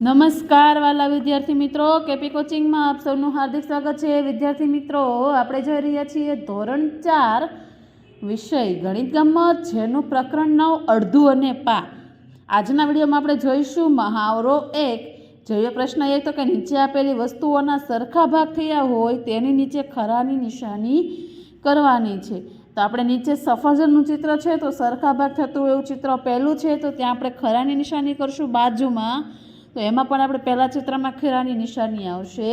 નમસ્કાર વાલા વિદ્યાર્થી મિત્રો, કેપી કોચિંગમાં આપ સૌનું હાર્દિક સ્વાગત છે. વિદ્યાર્થી મિત્રો, આપણે જોઈ રહ્યા છીએ ધોરણ ચાર, વિષય ગણિત ગમત, જેનું પ્રકરણ નવ, અડધું અને પા. આજના વિડીયોમાં આપણે જોઈશું મહાવરો એક. જોઈએ પ્રશ્ન એક તો કે નીચે આપેલી વસ્તુઓના સરખા ભાગ થયા હોય તેની નીચે ખરાની નિશાની કરવાની છે. તો આપણે નીચે સફરજનનું ચિત્ર છે તો સરખા ભાગ થતું એવું ચિત્ર પહેલું છે તો ત્યાં આપણે ખરાની નિશાની કરશું બાજુમાં. તો એમાં પણ આપણે પહેલા ચિત્રમાં ખેરાની નિશાની આવશે.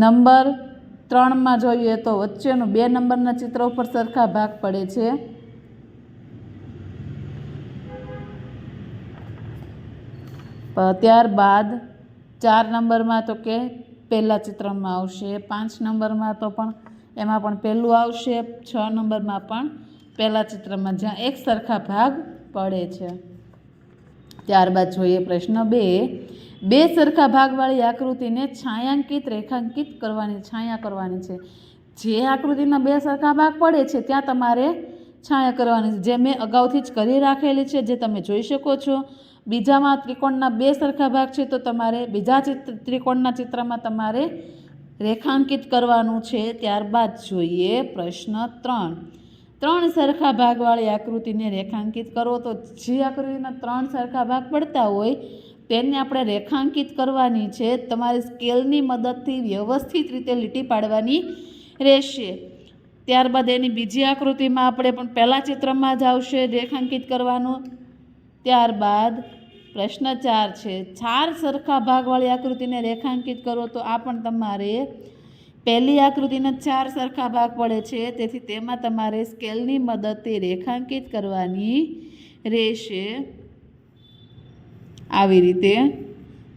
નંબર ત્રણમાં જોઈએ તો વચ્ચેનું બે નંબરના ચિત્ર ઉપર સરખા ભાગ પડે છે. ત્યારબાદ ચાર નંબરમાં તો કે પહેલાં ચિત્રમાં આવશે. પાંચ નંબરમાં તો પણ એમાં પણ પહેલું આવશે. છ નંબરમાં પણ પહેલાં ચિત્રમાં જ્યાં એક સરખા ભાગ પડે છે. ત્યારબાદ જોઈએ પ્રશ્ન બે. બે સરખા ભાગવાળી આકૃતિને છાંયાંકિત, રેખાંકિત કરવાની, છાયા કરવાની છે. જે આકૃતિના બે સરખા ભાગ પડે છે, ત્યાં તમારે છાયા કરવાની છે. જે મેં અગાઉથી જ કરી રાખેલી છે, જે તમે જોઈ શકો છો. બીજામાં ત્રિકોણના બે સરખા ભાગ છે, તો તમારે બીજા ચિત્ર, ત્રિકોણના ચિત્રમાં તમારે રેખાંકિત કરવાનું છે. ત્યારબાદ જોઈએ પ્રશ્ન ત્રણ. ત્રણ સરખા ભાગવાળી આકૃતિને રેખાંકિત કરો, તો જે આકૃતિના ત્રણ સરખા ભાગ પડતા હોય તેને આપણે રેખાંકિત કરવાની છે. તમારે સ્કેલની મદદથી વ્યવસ્થિત રીતે લીટી પાડવાની રહેશે. ત્યારબાદ એની બીજી આકૃતિમાં આપણે પણ પહેલાં ચિત્રમાં જ આવશે રેખાંકિત કરવાનું. ત્યારબાદ પ્રશ્ન ચાર છે. ચાર સરખા ભાગવાળી આકૃતિને રેખાંકિત કરો, તો આ પણ તમારે પહેલી આકૃતિના ચાર સરખા ભાગ પડે છે, તેથી તેમાં તમારે સ્કેલની મદદથી રેખાંકિત કરવાની રહેશે. આવી રીતે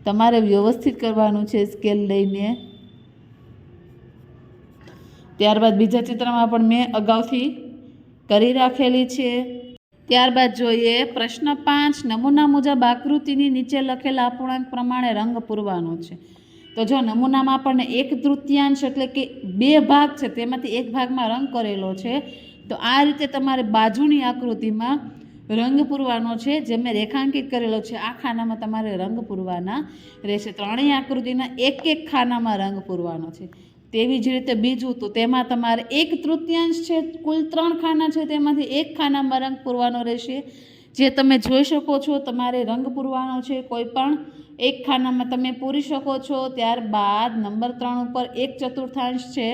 તમારે વ્યવસ્થિત કરવાનું છે સ્કેલ લઈને. ત્યારબાદ બીજા ચિત્રમાં પણ મેં અગાઉથી કરી રાખેલી છે. ત્યારબાદ જોઈએ પ્રશ્ન પાંચ, નમૂના મુજબ આકૃતિની નીચે લખેલા અપૂર્ણાંક પ્રમાણે રંગ પૂરવાનો છે. તો જો નમૂનામાં આપણને એક તૃતીયાંશ એટલે કે બે ભાગ છે, તેમાંથી એક ભાગમાં રંગ કરેલો છે, તો આ રીતે તમારે બાજુની આકૃતિમાં રંગ પૂરવાનો છે, જે મેં રેખાંકિત કરેલો છે, આ ખાનામાં તમારે રંગ પૂરવાના રહેશે. ત્રણેય આકૃતિના એક એક ખાનામાં રંગ પૂરવાનો છે. તેવી જ રીતે બીજું તો તેમાં તમારે એક તૃતીયાંશ છે, કુલ ત્રણ ખાના છે, તેમાંથી એક ખાનામાં રંગ પૂરવાનો રહેશે. જે તમે જોઈ શકો છો, તમારે રંગ પૂરવાનો છે, કોઈ પણ એક ખાનામાં તમે પૂરી શકો છો, ત્યારબાદ નંબર ત્રણ ઉપર એક ચતુર્થાંશ છે,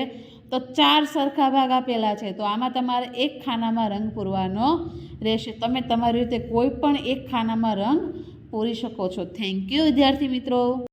તો ચાર સરખા ભાગ આપેલા છે, તો આમાં તમારે એક ખાનામાં રંગ પૂરવાનો રહેશે. તમે તમારી રીતે કોઈ પણ એક ખાનામાં રંગ પૂરી શકો છો. થેન્ક યુ વિદ્યાર્થી મિત્રો.